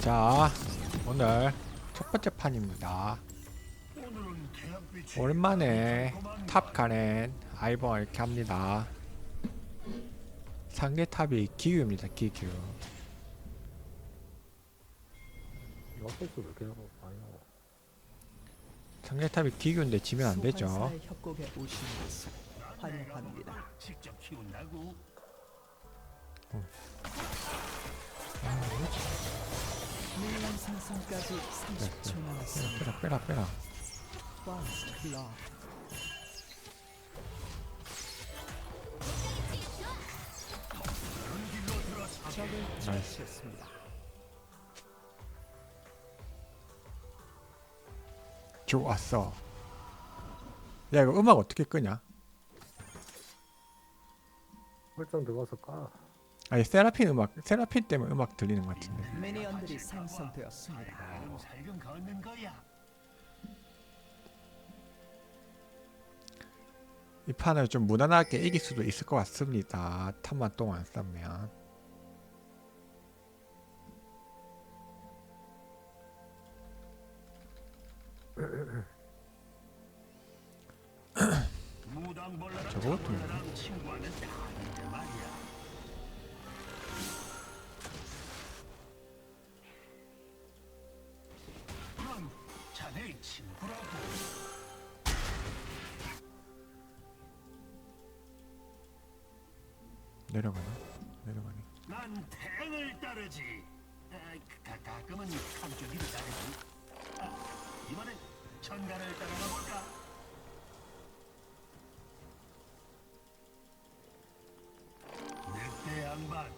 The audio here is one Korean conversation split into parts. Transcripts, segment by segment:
자, 오늘 첫 번째 판입니다. 오랜만에 탑 가렌 아이번 이렇게 합니다. 상대 탑이 기규입니다. 기규. 이거 헛소리 왜 이렇게 하고 많이 나와 상대 탑이 기규인데 지면 안 되죠. 소환사의 협곡에 오신 것을 환영합니다. 직접 키운다고? 밀란 생성까지 30초 남았습니다. 빼라 빼라 빼라. Blood. 적을 처치했습니다. 좋았어. 야 이거 음악 어떻게 끄냐? 설정 들어가서 까 아니 세라핀 음악 세라핀 때문에 음악 들리는 것 같은데. 미니언들이 생성되었습니다. 살금 걷는 거야. 이 판을 좀 무난하게 이길 수도 있을 것 같습니다. 탑만 동안 싸면. 저것도 내려가나? 내려가네. 난 태양을 따르지. 아, 가, 가끔은 감쪽이도 따르지. 아, 이번엔 천간을 따라가 볼까? 늑대 양반.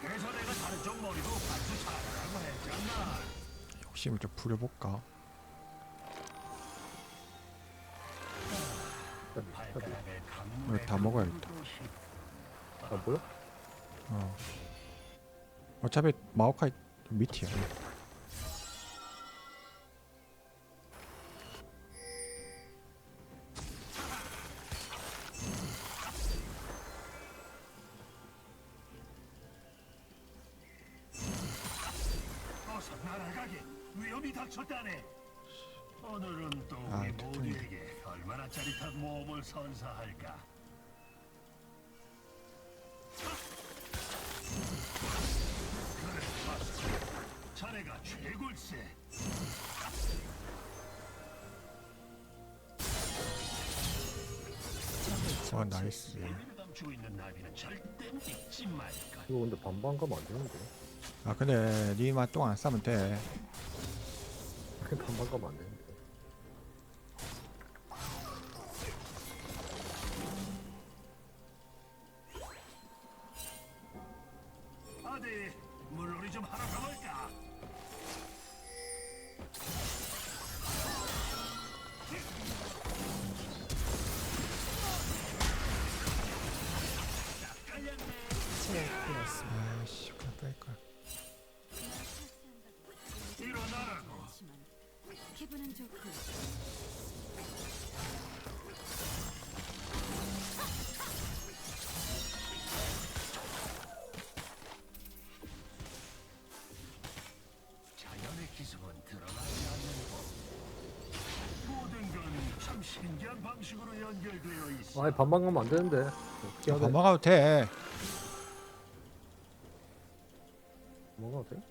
그래서 내가 다른 쪽 머리도 반수 잘하라고 했잖아. 욕심을 좀 부려볼까? 이거 다 먹어야겠다. 싶- 아 뭐야? 어. 어차피 마오카이 밑이야. 위험이 닥쳤다네. 오늘은 또 아, 우리 대통령. 모두에게 얼마나 짜릿한 모험을 선사할까. 그래, 봤어. 자네가 최골세. 어 나이스. 내면을 감추고 있는 나비는 절대 잊지 말까. 이거 근데 반반 가면 안 되는데 아 근데 니만 똥안 싸면 돼. 반반 가면 안 되는데 좀 하러 가볼까? 제압되었습니다. 아씨 그냥 뺄까. 일어나라고. 기분은 좋고 방식으로 연결되어 있어. 아니 반반 가면 안 되는데 어떻게 하래 반반 가도 돼. 반반 가도 돼?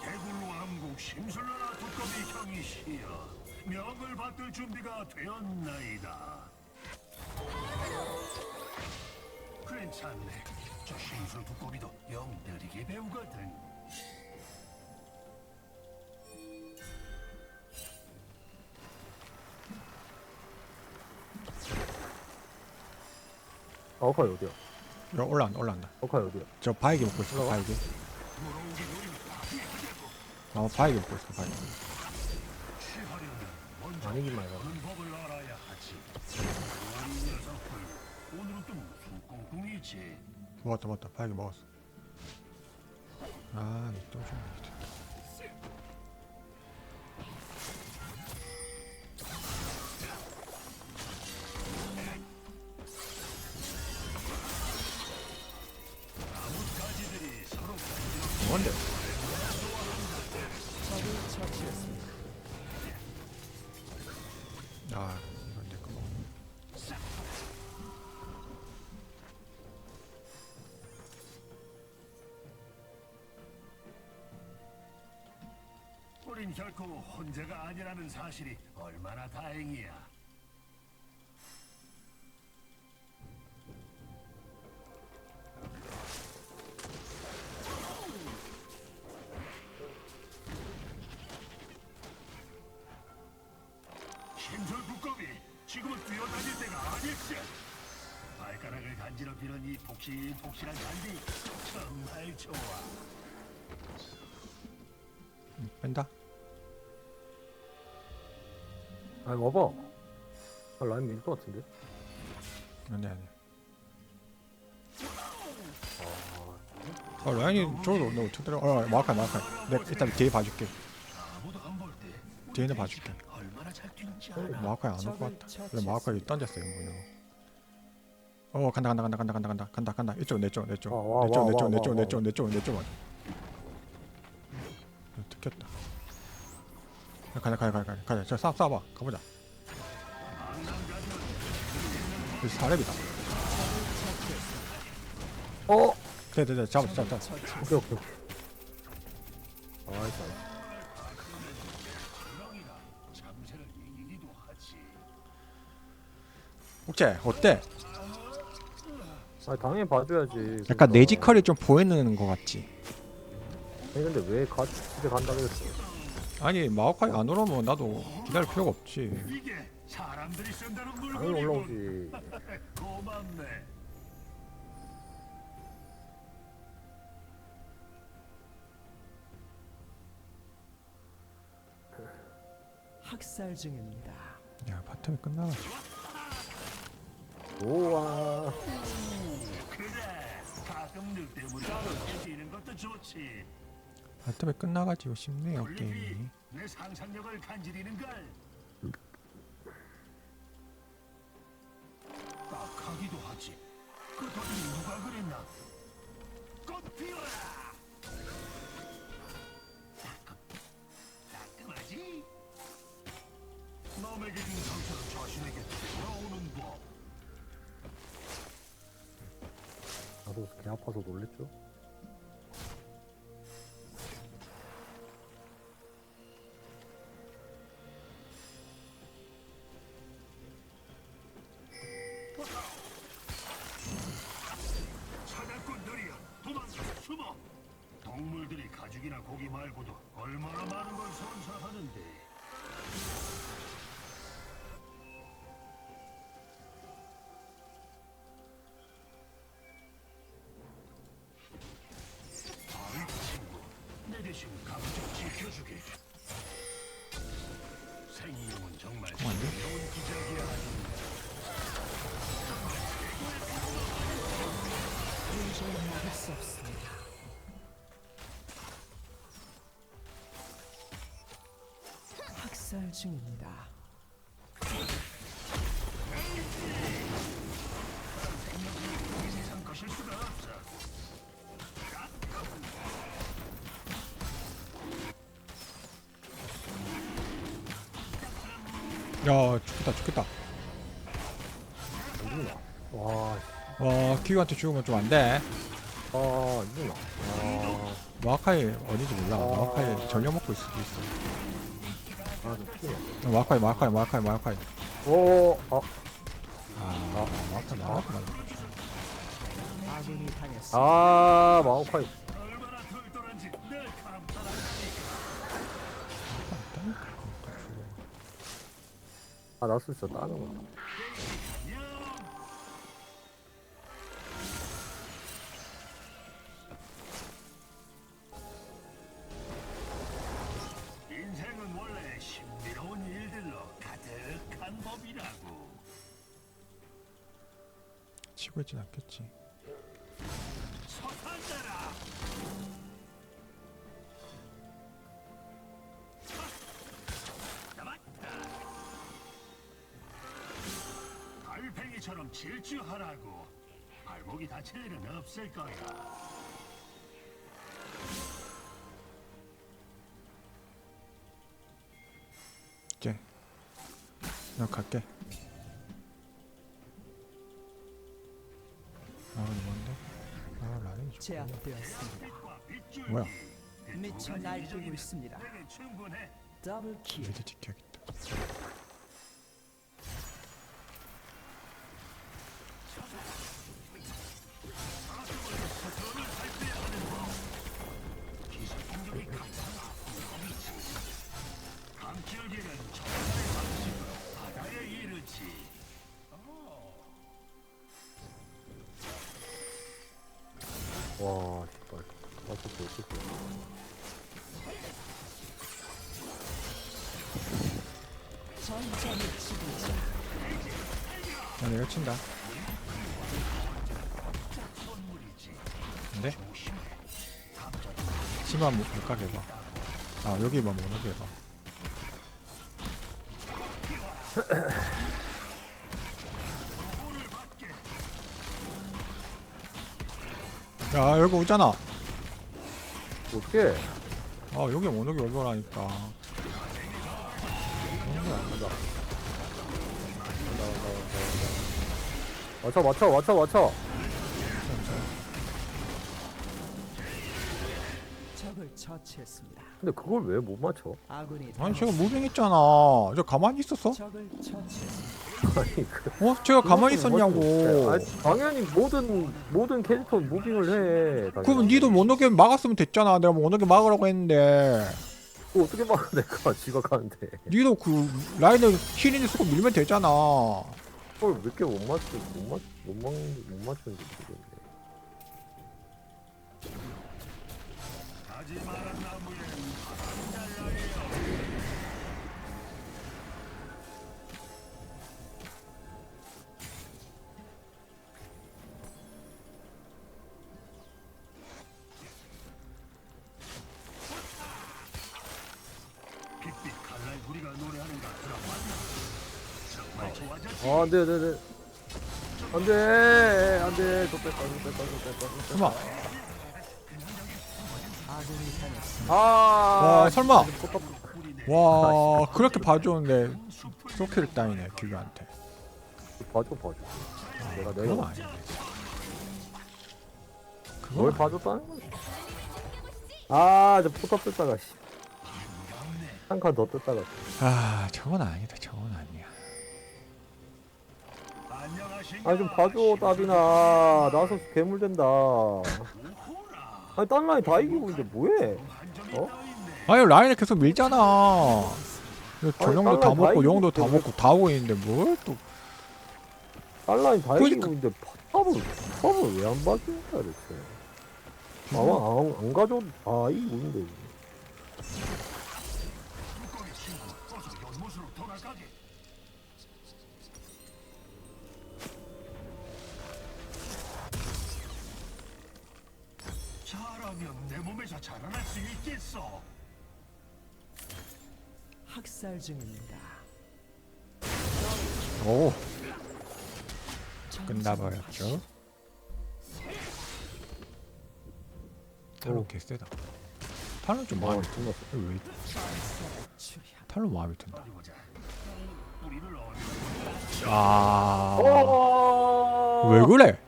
개굴 왕국 심술나라 두꺼비 형이시여 명을 받들 준비가 되었나이다 괜찮네 저 심술 두꺼비도 영 느리게 배우거든 아 어카이 어디야? 야 올라간다 올라간다. 어카이 어디야? 저 바이기 먹고 있어 노립니다 피하려고 어 바이기 먹고 있어 하는 법을 알아야 먹었다 먹었다 빨리 먹었어 아또 좀. 뭔데? 결코 혼자가 아니라는 사실이 얼마나 다행이야. 지금은 뛰어다닐 때가 아닐세. 발가락을 간지럽히는 이 폭신폭신한 잔디 정말 좋아. 음, 뺀다. 아니 와봐 아, 라인 밀것 같은데 아니 아니. 아어 라인이 저도 너 어떻게 들어? 어 마카이 마카이. 내가 일단 뒤에 봐줄게. 뒤에는 봐줄게. 알아. 마카이 안올 것 같다. 그래 마카이 던졌어요 뭐요. 어 간다 간다 간다 간다 간다 간다 간다 간다 이쪽 내쪽 내쪽 와, 와, 내쪽 와, 내쪽 와, 내쪽 와, 내쪽 내쪽 내쪽 가자 가자 가자 가자 가자 저쏴 쏴봐 가보자. 이 사렙이다. 어! 네네네 잡았어 적을 잡았어. 처치했습니다. 오케이 오케이 오케이 잠새를 이기기도 하지. 옥재 어때? 아니 당연히 봐줘야지 약간 그러니까. 내지컬이 좀 보이는 것 같지? 아니 근데 왜 가, 집에 간다 그랬어 아니 마오카이 안 오려면 나도 기다릴 필요가 없지. 이게 사람들이 쓴다는 당연히 물건이군. 올라오지 고맙네. 학살 중입니다. 야 바텀이 끝나가지고. 좋아 그래. 가끔 늑 이렇게 뛰는 것도 좋지. 바텀이 끝나가지고 쉽네요 올리비, 게임이. 내 상상력을 간지리는 걸. 딱하기도 하지. 그 돈이 누가 그랬나? 꽃 피워라. 따끔, 따끔하지? 남에게 준 상처를 자신에게 돌아오는 법. 나도 개 아파서 놀랬죠 고기 말고도 얼마나 많은 걸 선사하는데. 아이 친구 내 대신 감정 지켜주게. 생명은 정말? 좋은 기적이야. 도저히 막을 수 없습 학살 중입니다. 야 죽겠다 죽겠다. 안 죽나 와 씨. 와 키우한테 죽으면 좀 안 돼. 아, 안 죽나 아, 마카이 어딘지 몰라. 마카이 전혀 먹고 있을 수도 있어. 와카이 와카이 와카이 와카이 오, 어, 아, 아 와카 와카 아, 마오카이. 아, 나쓸수 있어, 따는 거. 낫겠지. 달팽이처럼 질주하라고 발목이 다칠 일은 없을 거야. 오케이. 나 갈게. 제압되었습니다. 뭐야 미쳐 날뛰고 있습니다. 더블 킬. 미드 지켜야겠다 지도자. 나 내가 친다 근데? 치마 못, 못 가게 해봐 아 여기만 못 오게 해봐 야 여기 오잖아 어떡해 아 여기 간다 간다 간다 맞춰 맞춰 맞춰 맞춰 적을 처치했습니다. 근데 그걸 왜 못 맞춰 아군이 아니 제가 무빙했잖아 저 가만히 있었어? 적을 처치했습니다. 아니 그 어? 제가 가만히 있었냐고. 아니, 당연히 모든 모든 캐릭터 무빙을 해 당연히. 니도 못 오게 막았으면 됐잖아. 내가 못 오게 막으라고 했는데. 그거 어떻게 막아 내가 지각하는데. 니도 그 라인을 힐인을 쓰고 밀면 되잖아. 그걸 몇 개 못 맞춰 못 맞, 못 맞, 못 맞추는지 모르겠네 아 안 돼 안 돼 안 돼. 안 돼 안 돼. 또 뺐다 또 뺐다 또 뺐다 또 뺐다. 설마. 아. 와 설마. 와 그렇게 봐줬는데. 소킬 따이네 기교한테. 봐줘 봐줘. 내가 그건 내가 아닌데 뭘 그건 봐줬다는 거야 아저 포탑 뺐다가 한칸더 뺐다가 아 저건 아니다 저건 아니야. 안녕하신가? 아니 좀 봐줘 따비나 나서 괴물 된다. 아니 딴 라인 다 이기고 있는데 뭐해? 어? 아니 라인을 계속 밀잖아. 전용도 다 먹고. 용도 다 먹고 다 오고 있는데 뭘또. 딴 라인 다 그러니까- 이기고 있는데 팝을 팝을 왜안 거야 대체? 아마 안, 안 가져도 다 이기고 있는데 연못으로 돌아가게. 잘하면 내 몸에서 자라날 수 있겠어. 학살 중입니다. 오 끝나버렸죠 탈론 개쎄다 탈론 좀 마음에 아 든다 왜 탈론 마음에 든다. 우리를 어디 아왜 그래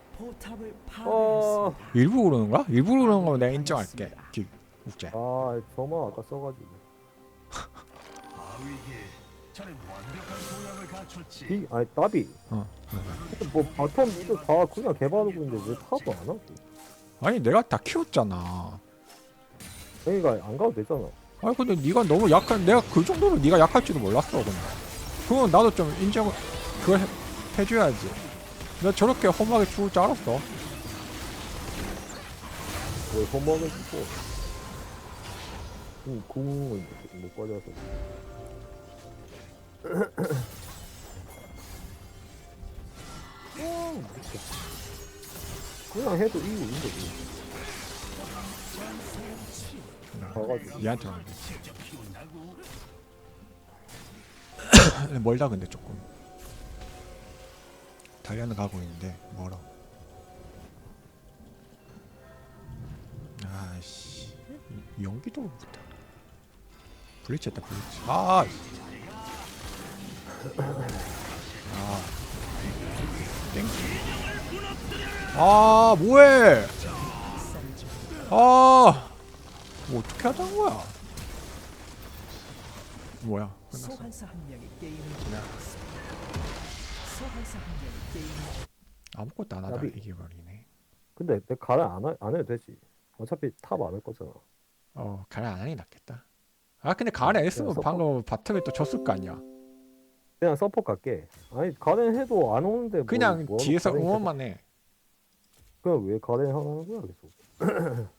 어. 일부러 그러는 거야? 일부러 그러는 거면 내가 인정할게 기, 국제. 아 저만 아까 써가지고. 이 아니 따비. 어. 뭐 바텀 미드 다 그냥 개발하고 있는데 왜 탑을 안 하고? 아니 내가 다 키웠잖아 그러니까 안 가도 되잖아. 아니 근데 네가 너무 약한 내가 그 정도로 네가 약할지도 몰랐어 근데 그건 나도 좀 인정 그걸 해, 해줘야지. 내가 저렇게 험하게 죽을 줄 알았어. 뭘 험하게 죽고 음, 궁은 못 가져와서. 어, 미쳤어. 그냥 해도 이기고 있는데 뭐. 가가지고. 얘한테 직접 키운다고? 멀다 근데 조금. 달려는 가고 있는데 멀어. 아씨. 이- 연기도 못하 블리치 했다 블리치 아아 뭐해 학살 중입니다. 아 뭐 어떻게 하자는 거야? 뭐야? 끝났어. 소환사 한 명이 게임을 종료했습니다. 소환사 한 명이 게임을 아무것도 안 하다 나비. 이겨버리네. 근데 내 가렌 안, 하- 안 해도 되지. 어차피 탑 안 할 거잖아. 어 가래 안 하니 낫겠다. 아 근데 가래 했으면 서포- 방금 바텀에 또 졌을 거 아니야. 그냥 서포 갈게. 아니 가렌 해도 안 오는데 뭐, 그냥 뭐하러 뒤에서 가렌 응원만 해 계속- 그냥 왜 가렌 하는 거야 계속